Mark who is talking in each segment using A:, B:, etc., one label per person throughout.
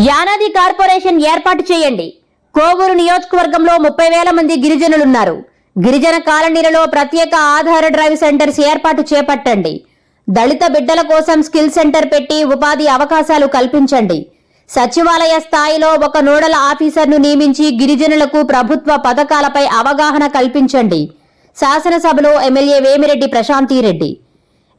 A: Yanadi corporation ఏర్పాటు చేయండి. కోవూరు నియోజకవర్గంలో ముప్పై వేల మంది గిరిజనులున్నారు. గిరిజన కాలనీలలో ప్రత్యేక ఆధార్ డ్రైవ్ సెంటర్స్ ఏర్పాటు చేపట్టండి. దళిత బిడ్డల కోసం స్కిల్ సెంటర్ పెట్టి ఉపాధి అవకాశాలు కల్పించండి. సచివాలయ స్థాయిలో ఒక నోడల్ ఆఫీసర్ను నియమించి గిరిజనులకు ప్రభుత్వ పథకాలపై అవగాహన కల్పించండి. శాసనసభలో ఎమ్మెల్యే వేమిరెడ్డి ప్రశాంతిరెడ్డి.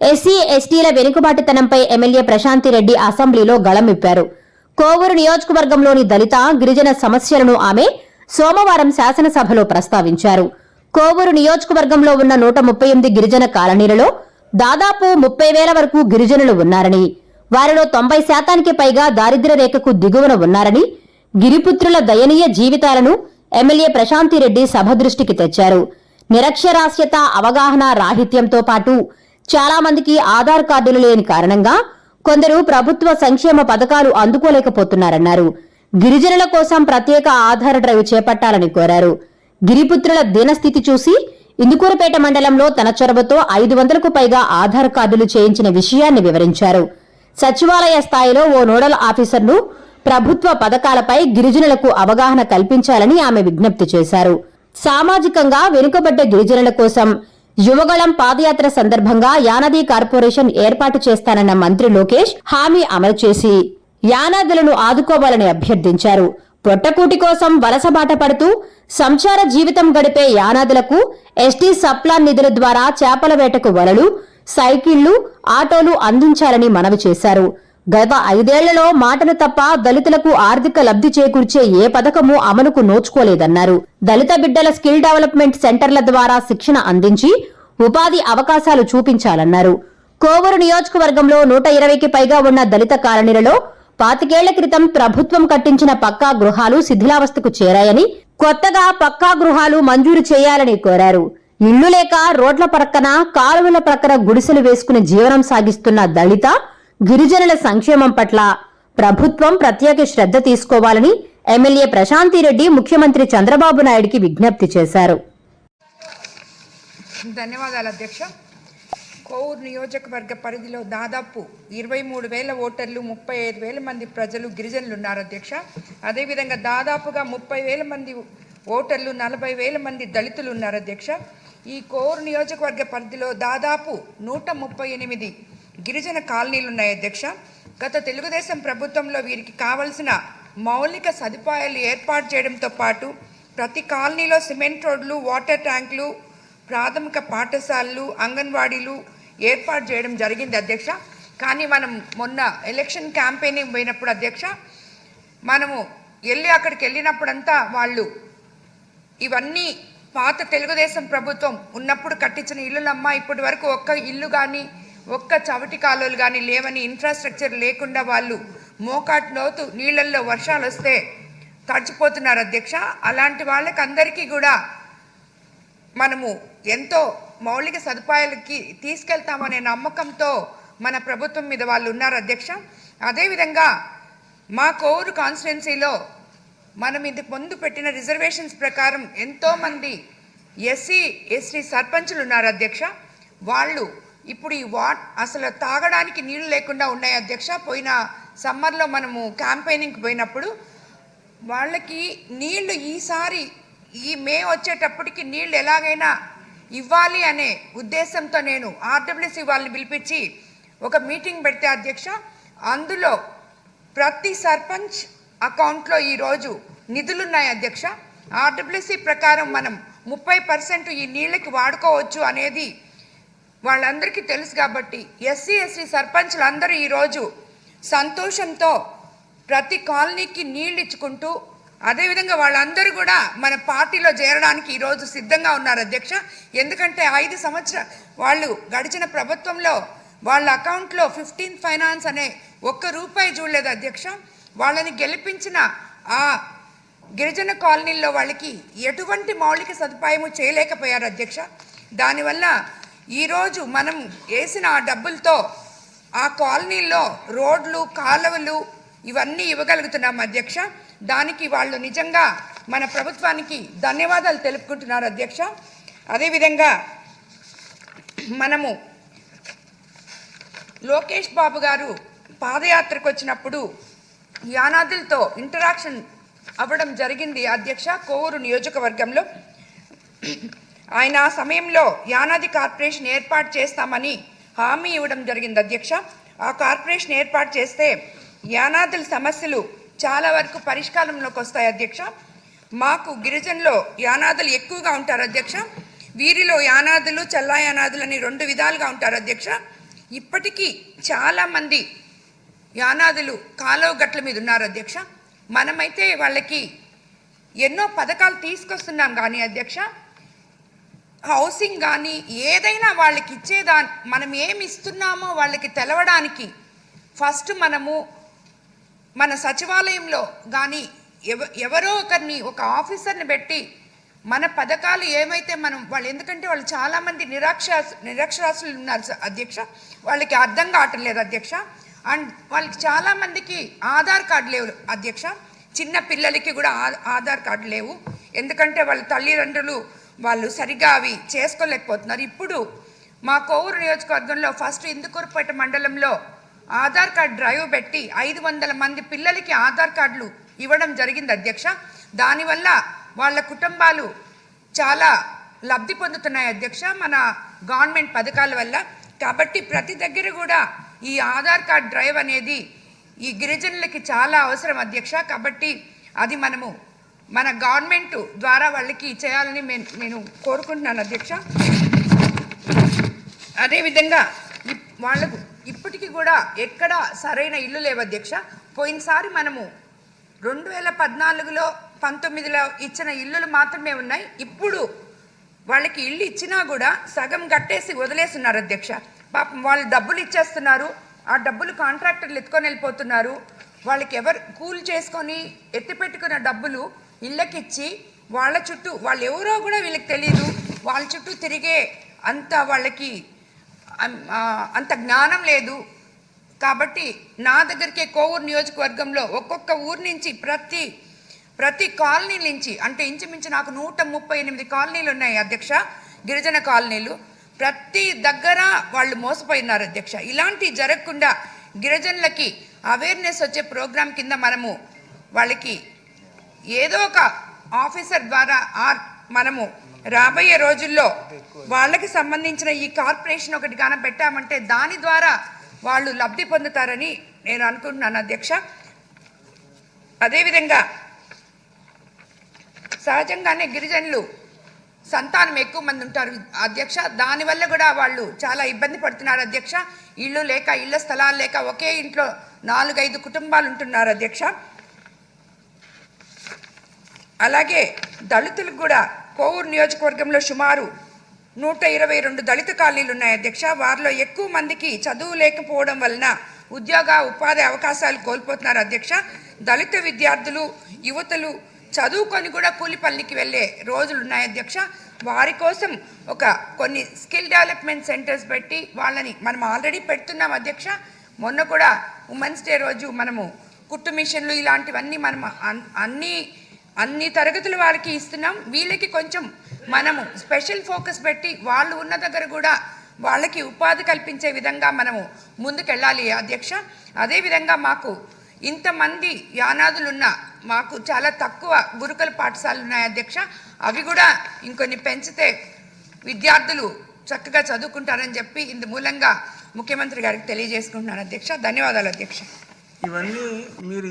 A: ఎస్సీ ఎస్టీల వెనుకబాటుతనంపై ఎమ్మెల్యే ప్రశాంతిరెడ్డి అసెంబ్లీలో గళమిప్పారు. కోవూరు నియోజకవర్గంలోని దళిత గిరిజన సమస్యలను ఆమె సోమవారం శాసనసభలో ప్రస్తావించారు. కోవూరు నియోజకవర్గంలో ఉన్న నూట ముప్పై ఎనిమిది గిరిజన కాలనీలలో దాదాపు ముప్పై వేల వరకు గిరిజనులు ఉన్నారని వారిలో తొంభై శాతానికి పైగా దారిద్ర్య రేఖకు దిగువన ఉన్నారని గిరిపుత్రుల దయనీయ జీవితాలను ఎమ్మెల్యే ప్రశాంతిరెడ్డి సభ దృష్టికి తెచ్చారు. నిరక్షరాస్యత అవగాహన రాహిత్యంతో పాటు చాలా మందికి ఆధార్ కార్డులు లేని కారణంగా కొందరు ప్రభుత్వ సంక్షేమ పథకాలు అందుకోలేకపోతున్నారన్నారు. గిరిజనుల కోసం ప్రత్యేక ఆధార్ డ్రైవ్ చేపట్టాలని కోరారు. గిరిపుత్రుల దీనస్థితి చూసి ఇందుకూరుపేట మండలంలో తన చొరవతో ఐదు వందలకు పైగా ఆధార్ కార్డులు చేయించిన విషయాన్ని వివరించారు. సచివాలయ స్థాయిలో ఓ నోడల్ ఆఫీసర్ను ప్రభుత్వ పథకాలపై గిరిజనులకు అవగాహన కల్పించాలని ఆమె విజ్ఞప్తి చేశారు. సామాజికంగా వెనుకబడ్డ గిరిజనుల కోసం యువగళం పాదయాత్ర సందర్భంగా యానది కార్పొరేషన్ ఏర్పాటు చేస్తానన్న మంత్రి లోకేష్ హామీ అమలు చేసి యానాదులను ఆదుకోవాలని అభ్యర్థించారు. పొట్టకూటి కోసం వలసబాట పడుతూ సంచార జీవితం గడిపే యానాదులకు ఎస్టీ సప్లాన్ నిధుల ద్వారా చేపల వేటకు వలలు సైకిళ్ళు ఆటోలు అందించాలని మనవి చేశారు. గత ఐదేళ్ళలో మాటలు తప్ప దళితులకు ఆర్థిక లబ్ధి చేకూర్చే ఏ పథకమూ అమలుకు నోచుకోలేదన్నారు. దళిత బిడ్డల స్కిల్ డెవలప్మెంట్ సెంటర్ల ద్వారా శిక్షణ అందించి ఉపాధి అవకాశాలు చూపించాలన్నారు. కోవూరు నియోజకవర్గంలో నూట ఇరవైకి పైగా ఉన్న దళిత కాలనీలలో పాతికేళ్ళ క్రితం ప్రభుత్వం కట్టించిన పక్కా గృహాలు శిథిలావస్థకు చేరాయని కొత్తగా పక్కా గృహాలు మంజూరు చేయాలని కోరారు. ఇళ్ళు లేక రోడ్ల ప్రక్కన కాలువల ప్రక్కన గుడిసెలు వేసుకుని జీవనం సాగిస్తున్న దళిత గిరిజనుల సంక్షేమం పట్ల ప్రభుత్వం ప్రత్యేక శ్రద్ధ తీసుకోవాలని ఎమ్మెల్యే ప్రశాంతిరెడ్డి ముఖ్యమంత్రి చంద్రబాబు నాయుడికి విజ్ఞప్తి చేశారు.
B: ధన్యవాదాలు అధ్యక్ష. కోవూరు నియోజకవర్గ పరిధిలో దాదాపు ఇరవై మూడు వేల ఓటర్లు ముప్పై ఐదు వేల మంది ప్రజలు గిరిజనులు ఉన్నారు అధ్యక్ష. అదేవిధంగా దాదాపుగా ముప్పై వేల మంది ఓటర్లు నలభై వేల మంది దళితులు ఉన్నారు అధ్యక్ష. ఈ కోవూరు నియోజకవర్గ పరిధిలో దాదాపు నూట ముప్పై ఎనిమిది గిరిజన కాలనీలు ఉన్నాయి అధ్యక్ష. గత తెలుగుదేశం ప్రభుత్వంలో వీరికి కావలసిన మౌలిక సదుపాయాలు ఏర్పాటు చేయడంతో పాటు ప్రతి కాలనీలో సిమెంట్ రోడ్లు వాటర్ ట్యాంకులు ప్రాథమిక పాఠశాలలు అంగన్వాడీలు ఏర్పాటు చేయడం జరిగింది అధ్యక్ష. కానీ మనం మొన్న ఎలక్షన్ క్యాంపెయినింగ్ పోయినప్పుడు అధ్యక్ష మనము వెళ్ళి అక్కడికి వెళ్ళినప్పుడంతా వాళ్ళు ఇవన్నీ పాత తెలుగుదేశం ప్రభుత్వం ఉన్నప్పుడు కట్టించిన ఇల్లులమ్మ ఇప్పటి వరకు ఒక్క ఇల్లు కానీ ఒక్క చవటి కాలువలు కానీ లేవని ఇన్ఫ్రాస్ట్రక్చర్ లేకుండా వాళ్ళు మోకాటు లోతు నీళ్ళల్లో వర్షాలు వస్తే తడిచిపోతున్నారు అధ్యక్ష. అలాంటి వాళ్ళకి అందరికీ కూడా మనము ఎంతో మౌలిక సదుపాయాలకి తీసుకెళ్తామనే నమ్మకంతో మన ప్రభుత్వం మీద వాళ్ళు ఉన్నారు అధ్యక్ష. అదేవిధంగా మా కోవూరు కాన్స్టిట్యున్సీలో మనం ఇది ముందు పెట్టిన రిజర్వేషన్స్ ప్రకారం ఎంతోమంది ఎస్సీ ఎస్టీ సర్పంచులు ఉన్నారు అధ్యక్ష. వాళ్ళు ఇప్పుడు ఈ వాట్ అసలు తాగడానికి నీళ్ళు లేకుండా ఉన్నాయి. అధ్యక్ష పోయిన సమ్మర్లో మనము క్యాంపెయినింగ్కి పోయినప్పుడు వాళ్ళకి నీళ్ళు ఈసారి ఈ మే వచ్చేటప్పటికి నీళ్ళు ఎలాగైనా ఇవ్వాలి అనే ఉద్దేశంతో నేను ఆర్డబ్ల్యూసీ వాళ్ళని పిలిపించి ఒక మీటింగ్ పెడితే అధ్యక్ష అందులో ప్రతి సర్పంచ్ అకౌంట్లో ఈరోజు నిధులున్నాయి అధ్యక్ష. ఆర్డబ్ల్యూసీ ప్రకారం మనం ముప్పై పర్సెంట్ ఈ నీళ్ళకి వాడుకోవచ్చు అనేది వాళ్ళందరికీ తెలుసు కాబట్టి ఎస్సీ ఎస్టీ సర్పంచ్లు అందరూ ఈరోజు సంతోషంతో ప్రతి కాలనీకి నీళ్ళు ఇచ్చుకుంటూ అదేవిధంగా వాళ్ళందరూ కూడా మన పార్టీలో చేరడానికి ఈరోజు సిద్ధంగా ఉన్నారు అధ్యక్ష. ఎందుకంటే ఐదు సంవత్సర వాళ్ళు గడిచిన ప్రభుత్వంలో వాళ్ళ అకౌంట్లో ఫిఫ్టీన్ ఫైనాన్స్ అనే ఒక్క రూపాయి చూడలేదు అధ్యక్ష. వాళ్ళని గెలిపించిన ఆ గిరిజన కాలనీల్లో వాళ్ళకి ఎటువంటి మౌలిక సదుపాయము చేయలేకపోయారు అధ్యక్ష. దానివల్ల ఈరోజు మనం వేసిన ఆ డబ్బులతో ఆ కాలనీల్లో రోడ్లు కాలువలు ఇవన్నీ ఇవ్వగలుగుతున్నాం అధ్యక్ష. దానికి వాళ్ళు నిజంగా మన ప్రభుత్వానికి ధన్యవాదాలు తెలుపుకుంటున్నారు అధ్యక్ష. అదేవిధంగా మనము లోకేష్ బాబు గారు పాదయాత్రకు వచ్చినప్పుడు యానాదులతో ఇంటరాక్షన్ అవ్వడం జరిగింది అధ్యక్ష కోవూరు నియోజకవర్గంలో. ఆయన ఆ సమయంలో యానాది కార్పొరేషన్ ఏర్పాటు చేస్తామని హామీ ఇవ్వడం జరిగింది. అధ్యక్ష ఆ కార్పొరేషన్ ఏర్పాటు చేస్తే యానాదుల సమస్యలు చాలా వరకు పరిష్కారంలోకి వస్తాయి. అధ్యక్ష మాకు గిరిజనులో యానాదులు ఎక్కువగా ఉంటారు. అధ్యక్ష వీరిలో యానాదులు చల్లా యానాదులు అని రెండు విధాలుగా ఉంటారు. అధ్యక్ష ఇప్పటికీ చాలామంది యానాదులు కాలువ గట్ల మీద ఉన్నారు. అధ్యక్ష మనమైతే వాళ్ళకి ఎన్నో పథకాలు తీసుకొస్తున్నాం కానీ అధ్యక్ష హౌసింగ్ కానీ ఏదైనా వాళ్ళకి ఇచ్చేదా మనం ఏమి ఇస్తున్నామో వాళ్ళకి తెలవడానికి ఫస్ట్ మనము మన సచివాలయంలో కానీ ఎవ ఎవరో ఒకరిని ఒక ఆఫీసర్ని పెట్టి మన పథకాలు ఏమైతే మనం వాళ్ళు ఎందుకంటే వాళ్ళు చాలామంది నిరక్షరాస్ నిరక్షరాస్యులు ఉన్నారు అధ్యక్ష. వాళ్ళకి అర్థం కావటం లేదు అధ్యక్ష. అండ్ వాళ్ళకి చాలామందికి ఆధార్ కార్డు లేవు అధ్యక్ష. చిన్న పిల్లలకి కూడా ఆధార్ కార్డు లేవు. ఎందుకంటే వాళ్ళ తల్లిదండ్రులు వాళ్ళు సరిగా అవి చేసుకోలేకపోతున్నారు. ఇప్పుడు మా కోవూరు నియోజకవర్గంలో ఫస్ట్ ఇందుకూరుపేట మండలంలో ఆధార్ కార్డ్ డ్రైవ్ పెట్టి ఐదు వందల మంది పిల్లలకి ఆధార్ కార్డులు ఇవ్వడం జరిగింది అధ్యక్ష. దానివల్ల వాళ్ళ కుటుంబాలు చాలా లబ్ధి పొందుతున్నాయి అధ్యక్ష మన గవర్నమెంట్ పథకాల వల్ల. కాబట్టి ప్రతి దగ్గర కూడా ఈ ఆధార్ కార్డ్ డ్రైవ్ అనేది ఈ గిరిజనులకి చాలా అవసరం అధ్యక్ష. కాబట్టి అది మనము మన గవర్నమెంట్ ద్వారా వాళ్ళకి చేయాలని నేను కోరుకుంటున్నాను అధ్యక్ష. అదేవిధంగా వాళ్ళకు ఇప్పటికీ కూడా ఎక్కడ సరైన ఇల్లు లేవు అధ్యక్ష. పోయినసారి మనము రెండు వేల పద్నాలుగులో పంతొమ్మిదిలో ఇచ్చిన ఇల్లులు మాత్రమే ఉన్నాయి. ఇప్పుడు వాళ్ళకి ఇల్లు ఇచ్చినా కూడా సగం కట్టేసి వదిలేస్తున్నారు అధ్యక్ష. పాపం వాళ్ళు డబ్బులు ఇచ్చేస్తున్నారు. ఆ డబ్బులు కాంట్రాక్టర్లు ఎత్తుకొని వెళ్ళిపోతున్నారు. వాళ్ళకి ఎవరు కూల్ చేసుకొని ఎత్తిపెట్టుకున్న డబ్బులు ఇళ్ళకిచ్చి వాళ్ళ చుట్టూ వాళ్ళు ఎవరో కూడా వీళ్ళకి తెలియదు వాళ్ళ చుట్టూ తిరిగే అంత వాళ్ళకి అంత జ్ఞానం లేదు. కాబట్టి నా దగ్గరికే కోవూరు నియోజకవర్గంలో ఒక్కొక్క ఊరు నుంచి ప్రతి ప్రతి కాలనీ నుంచి అంటే ఇంచుమించు నాకు నూట ముప్పై ఎనిమిది కాలనీలు ఉన్నాయి అధ్యక్ష గిరిజన కాలనీలు. ప్రతి దగ్గర వాళ్ళు మోసపోయినారు అధ్యక్ష. ఇలాంటి జరగకుండా గిరిజనులకి అవేర్నెస్ వచ్చే ప్రోగ్రాం కింద మనము వాళ్ళకి ఏదో ఒక ఆఫీసర్ ద్వారా ఆర్ మనము రాబోయే రోజుల్లో వాళ్ళకి సంబంధించిన ఈ కార్పొరేషన్ ఒకటి గాన పెట్టామంటే దాని ద్వారా వాళ్ళు లబ్ధి పొందుతారని నేను అనుకుంటున్నాను అధ్యక్ష. అదేవిధంగా సహజంగానే గిరిజనులు సంతానం ఎక్కువ మంది ఉంటారు అధ్యక్ష. దానివల్ల కూడా వాళ్ళు చాలా ఇబ్బంది పడుతున్నారు అధ్యక్ష. ఇల్లు లేక ఇళ్ళ స్థలాలు లేక ఒకే ఇంట్లో నాలుగైదు కుటుంబాలు ఉంటున్నారు అధ్యక్ష. అలాగే దళితులకు కూడా కోవూరు నియోజకవర్గంలో సుమారు నూట ఇరవై రెండు దళిత కాలనీలు ఉన్నాయి అధ్యక్ష. వారిలో ఎక్కువ మందికి చదువు లేకపోవడం వలన ఉద్యోగ ఉపాధి అవకాశాలు కోల్పోతున్నారు అధ్యక్ష. దళిత విద్యార్థులు యువతలు చదువుకొని కూడా కూలి పనికి వెళ్ళే రోజులు ఉన్నాయి అధ్యక్ష. వారి కోసం ఒక కొన్ని స్కిల్ డెవలప్మెంట్ సెంటర్స్ పెట్టి వాళ్ళని మనం ఆల్రెడీ పెడుతున్నాం అధ్యక్ష. మొన్న కూడా ఉమెన్స్ డే రోజు మనము కుట్టు మిషన్లు ఇలాంటివన్నీ మనం అన్ని అన్ని తరగతుల వారికి ఇస్తున్నాం. వీళ్ళకి కొంచెం మనము స్పెషల్ ఫోకస్ పెట్టి వాళ్ళు ఉన్న దగ్గర కూడా వాళ్ళకి ఉపాధి కల్పించే విధంగా మనము ముందుకెళ్ళాలి అధ్యక్ష. అదేవిధంగా మాకు ఇంతమంది యానాదులున్న మాకు చాలా తక్కువ గురుకుల పాఠశాలలు ఉన్నాయి అధ్యక్ష. అవి కూడా ఇంకొన్ని పెంచితే విద్యార్థులు చక్కగా చదువుకుంటారని చెప్పి ఇందు మూలంగా ముఖ్యమంత్రి గారికి తెలియజేసుకుంటున్నాను అధ్యక్ష. ధన్యవాదాలు అధ్యక్ష.
C: ఇవన్నీ మీరు